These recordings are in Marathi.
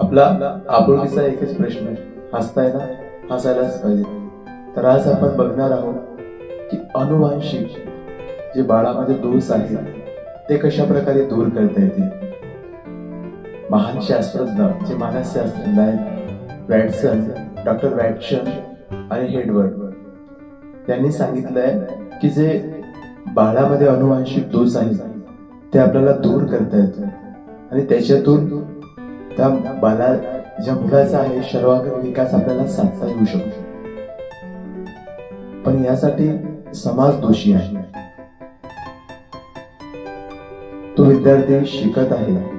आपला आपुलकीचा एकच प्रश्न हसताय ना हसायलाच पाहिजे. तर आज आपण बघणार आहोत की अनुवांशिक जे बाळामध्ये दोष आहेत ते कशा प्रकारे दूर करता येतील महान शास्त्रज्ञ जे मानसशास्त्रज्ञ आहेत वॅटसन डॉक्टर वॅटसन आणि हेडवर्ड त्यांनी सांगितलंय की जे बाळामध्ये अनुवांशिक दोष आहेत ते आपल्याला दूर करता येतो आणि त्याच्यातून त्या बाला ज्या मुलाचा आहे सर्वांगीण विकास आपल्याला साधता येऊ शकतो. पण यासाठी समाज दोषी आहे. तो विद्यार्थी शिकत आहे.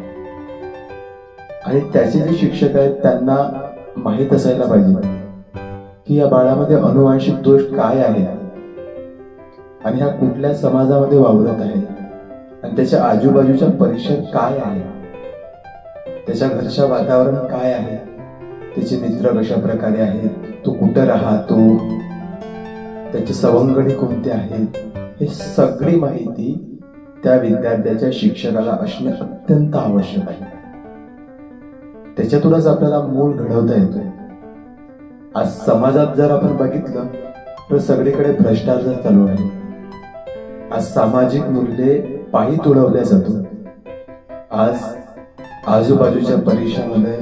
आणि त्याचे जे शिक्षक आहेत त्यांना माहीत असायला पाहिजे की या बाळामध्ये अनुवांशिक दोष काय आहे. आणि हा कुठल्या समाजामध्ये वावरत आहे. आणि त्याच्या आजूबाजूच्या परीक्षा काय आहे. त्याच्या घरच्या वातावरण काय आहे? त्याचे मित्र कशा प्रकारे आहेत? तो कुठं राहतो त्याचे सवंगडी कोणते आहेत? हे सगळी माहिती त्या विद्यार्थ्याच्या शिक्षकाला असणे अत्यंत आवश्यक आहे. त्याच्यातूनच आपल्याला मूळ घडवता येतोय. आज समाजात जर आपण बघितलं तर सगळीकडे भ्रष्टाचार चालू आहे. आज सामाजिक मूल्ये पायी तुडवल्या जातो आज आजूबाजूच्या परीक्षामध्ये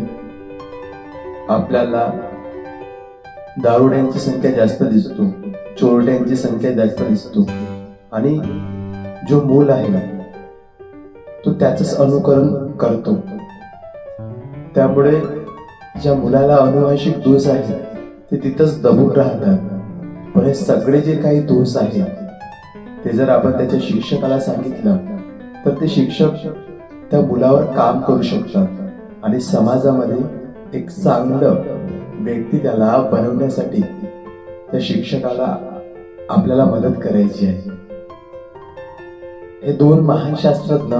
आपल्याला दारुड्यांची संख्या जास्त दिसतो चोरट्यांची संख्या जास्त दिसतो. आणि जो मूल आहे ना तो त्याच अनुकरण करतो. त्यामुळे ज्या मुलाला अनुवांशिक दोष आहे ते तिथंच दबून राहतात. पण हे सगळे जे काही दोष आहेत ते जर आपण त्याच्या शिक्षकाला सांगितलं तर ते शिक्षक त्या मुलावर काम करू शकतात. आणि समाजामध्ये एक चांगलं व्यक्ती त्याला बनवण्यासाठी त्या शिक्षकाला आपल्याला मदत करायची आहे. हे दोन महान शास्त्रज्ञ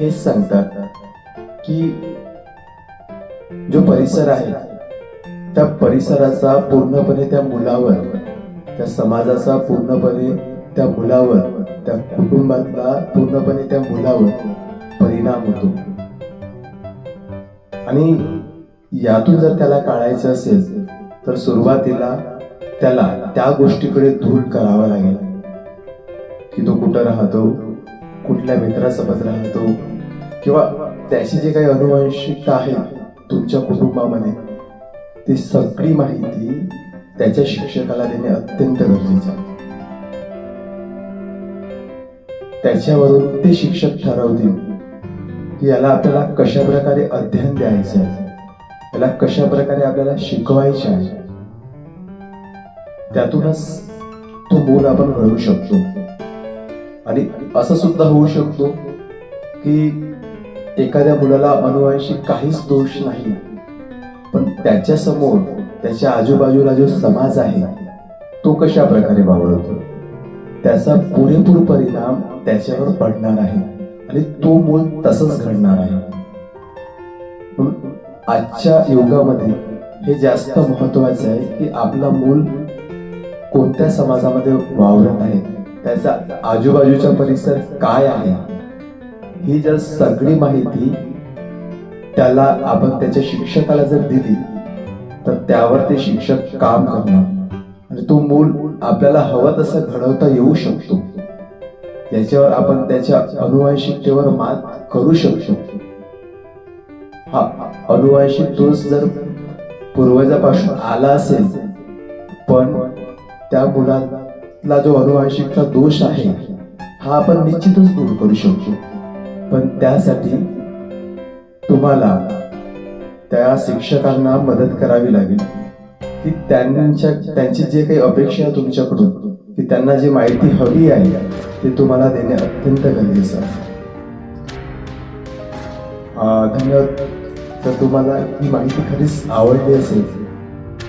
हेच सांगतात की जो परिसर आहे त्या परिसराचा पूर्णपणे त्या मुलावर त्या समाजाचा पूर्णपणे त्या मुलावर त्या कुटुंबातला पूर्णपणे त्या मुलावर परिणाम होतो. आणि यातून जर त्याला काढायचं असेल तर सुरुवातीला त्याला त्या गोष्टीकडे दूर करावा लागेल. की तो कुठं राहतो कुठल्या मित्रासोबत राहतो किंवा त्याची जे काही अनुवंशिकता आहे तुमच्या कुटुंबामध्ये ती सगळी माहिती त्याच्या शिक्षकाला देणे अत्यंत गरजेचं आहे. त्याच्यावरून ते शिक्षक ठरवतील की याला आपल्याला कशा प्रकारे अध्ययन द्यायचं आहे? याला कशा प्रकारे आपल्याला शिकवायचे आहे? त्यातूनच तो मूल आपण घडवू शकतो. आणि असं सुद्धा होऊ शकतो की एखाद्या मुलाला अनुवांशिक काहीच दोष नाही पण त्याच्यासमोर त्याच्या आजूबाजूला जो समाज आहे तो कशा प्रकारे वावरतो? त्याचा पुरेपूर परिणाम त्याच्यावर पडणार आहे. आणि तो मूल तसंच घडणार आहे. आजच्या युगामध्ये हे जास्त महत्वाचं आहे की आपला मूल कोणत्या समाजामध्ये वावरत आहे त्याचा आजूबाजूचा परिसर काय आहे ही जर सगळी माहिती त्याला आपण त्याच्या शिक्षकाला जर दिली तर त्यावर ते शिक्षक काम करणार. आणि तो मूल आपल्याला हवं तसं घडवता येऊ शकतो. त्याच्यावर आपण त्याच्या अनुवांशिकतेवर मात करू शकतो. हा अनुवांशिक दोष जर पूर्वजापासून आला असेल पण त्या मुलाला जो अनुवांशिकचा दोष आहे हा आपण निश्चितच दूर करू शकतो. पण त्यासाठी तुम्हाला त्या शिक्षकांना मदत करावी लागेल की त्यांच्या त्यांची जे काही अपेक्षा तुमच्याकडून त्यांना जी माहिती हवी आहे ते तुम्हाला देणे अत्यंत गरजेचं आहे. धन्यवाद. जर तुम्हाला ही माहिती खरीच आवडली असेल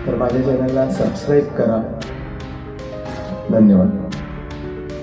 तर माझ्या चॅनलला सबस्क्राईब करा. धन्यवाद.